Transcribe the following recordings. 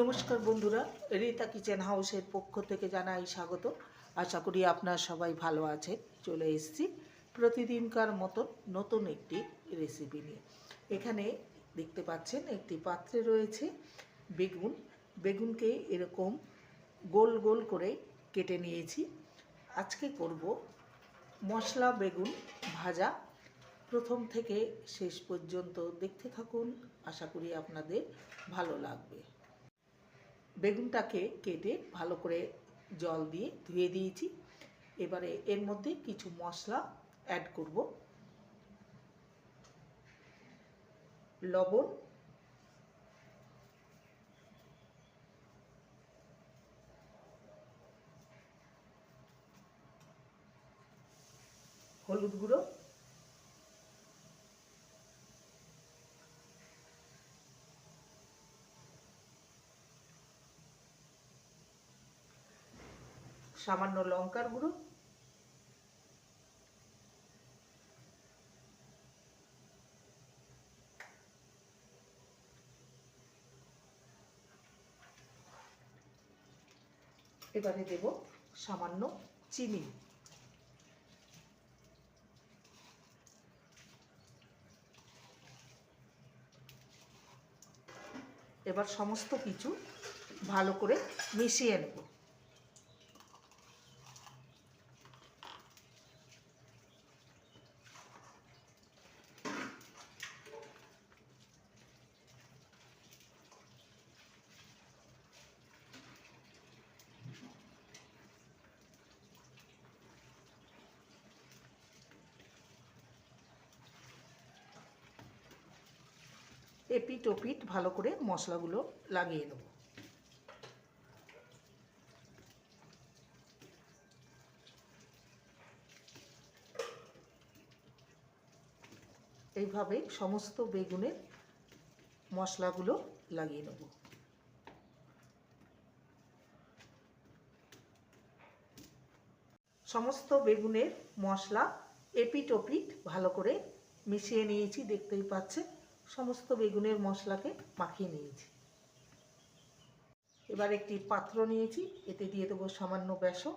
নমস্কার বন্ধুরা, রীতা কিচেন হাউসের পক্ষ থেকে জানাই স্বাগত। আশা করি আপনারা সবাই ভালো আছেন। চলে এসেছি প্রতিদিনকার মতন নতুন একটি রেসিপি নিয়ে। এখানে দেখতে পাচ্ছেন একটি পাত্রে রয়েছে বেগুন। বেগুনকে এরকম গোল গোল করে কেটে নিয়েছি। আজকে করব মশলা বেগুন ভাজা। প্রথম থেকে শেষ পর্যন্ত দেখতে থাকুন। আশা করি আপনাদের ভালো লাগবে। বেগুনটাকে কেটে ভালো করে জল দিয়ে ধুয়ে দিয়েছি। এবারে এর মধ্যে কিছু মশলা অ্যাড করব। লবণ, হলুদ গুঁড়ো সামান্য লঙ্কার গুঁড়ো। এবারে দেব সামান্য চিনি। এবার সমস্ত কিছু ভালো করে মিশিয়ে নেব। এপিট ওপিট ভালো করে মশলাগুলো লাগিয়ে নেব। এইভাবে সমস্ত বেগুনের মশলাগুলো লাগিয়ে নেব। সমস্ত বেগুনের মশলা এপিট ওপিট ভালো করে মিশিয়ে নিয়েছি, দেখতেই পাচ্ছেন। সমস্ত বেগুনের মশলাকে মাখিয়ে নিয়েছি। এবার একটি পাত্র নিয়েছি, এতে দিয়ে দেবো সামান্য বেসন।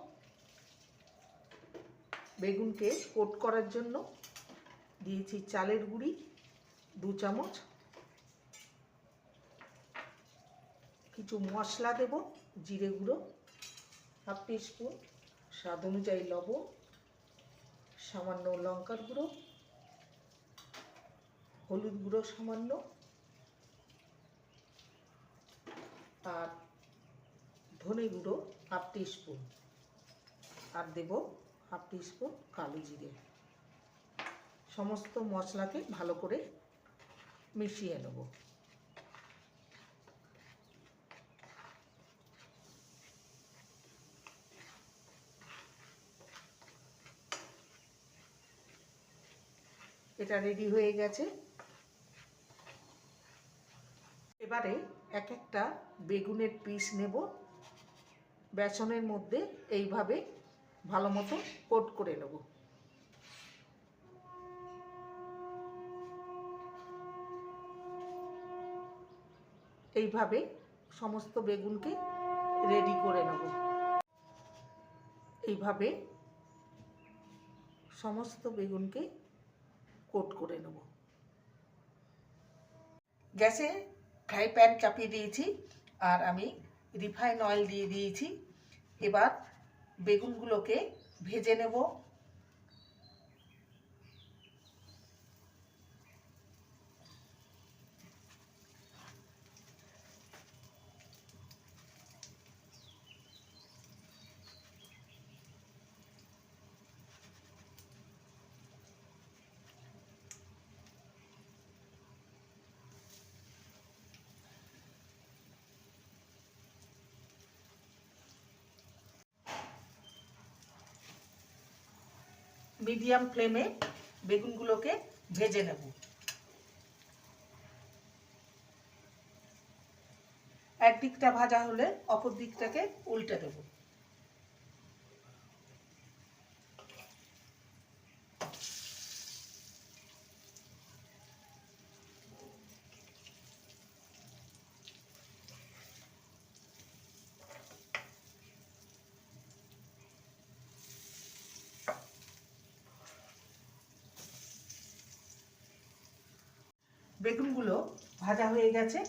বেগুনকে কোট করার জন্য দিয়েছি চালের গুঁড়ি, দু চামচ। কিছু মশলা দেব, জিরে গুঁড়ো, হাফ টিস্পুন স্বাদ অনুযায়ী লবণ, সামান্য লঙ্কার গুঁড়ো হলুদ গুঁড়ো সামান্য, আর ধনে গুঁড়ো হাফ টিস্পুন, আর দেব হাফ টিস্পুন কালো জিরে। সমস্ত মশলাকে ভালো করে মিশিয়ে নেব। এটা রেডি হয়ে গেছে। এবারে এক একটা বেগুনের পিস নেব। বেসনের মধ্যে এইভাবে ভালো মতো কোট করে নেব। এইভাবে সমস্ত বেগুনকে রেডি করে নেব। এইভাবে সমস্ত বেগুনকে কোট করে নেব। গ্যাসে ফ্রাই প্যান চাপিয়ে দিয়েছি আর আমি রিফাইন অয়েল দিয়ে দিয়েছি। এবার বেগুনগুলোকে ভেজে নেব। মিডিয়াম ফ্লেমে বেগুনগুলোকে ভেজে নেব। এক দিকটা ভাজা হলে অপর দিকটাকে উল্টে দেব। বেগুনগুলো ভাজা হয়ে গেছে।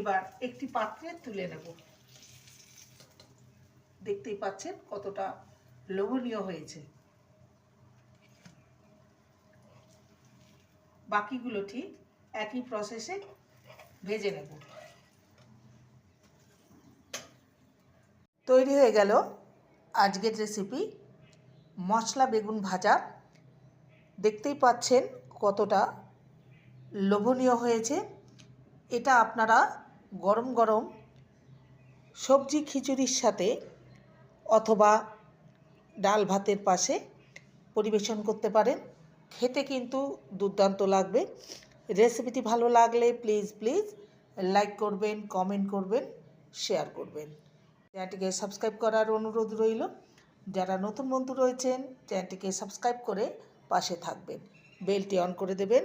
এবার একটি পাত্রে তুলে নেব। দেখতেই পাচ্ছেন কতটা লোভনীয় হয়েছে। বাকিগুলো ঠিক একই প্রসেসে ভেজে নেব। তৈরি হয়ে গেল আজকের রেসিপি মশলা বেগুন ভাজা। দেখতেই পাচ্ছেন কতটা লোভনীয় হয়েছে। এটা আপনারা গরম গরম সবজি খিচুড়ির সাথে অথবা ডাল ভাতের পাশে পরিবেশন করতে পারেন। খেতে কিন্তু দুর্দান্ত লাগবে। রেসিপিটি ভালো লাগলে প্লিজ প্লিজ লাইক করবেন, কমেন্ট করবেন, শেয়ার করবেন। চ্যানেলটিকে সাবস্ক্রাইব করার অনুরোধ রইল। যারা নতুন বন্ধু রয়েছেন, চ্যানেলটিকে সাবস্ক্রাইব করে পাশে থাকবেন। বেলটি অন করে দেবেন।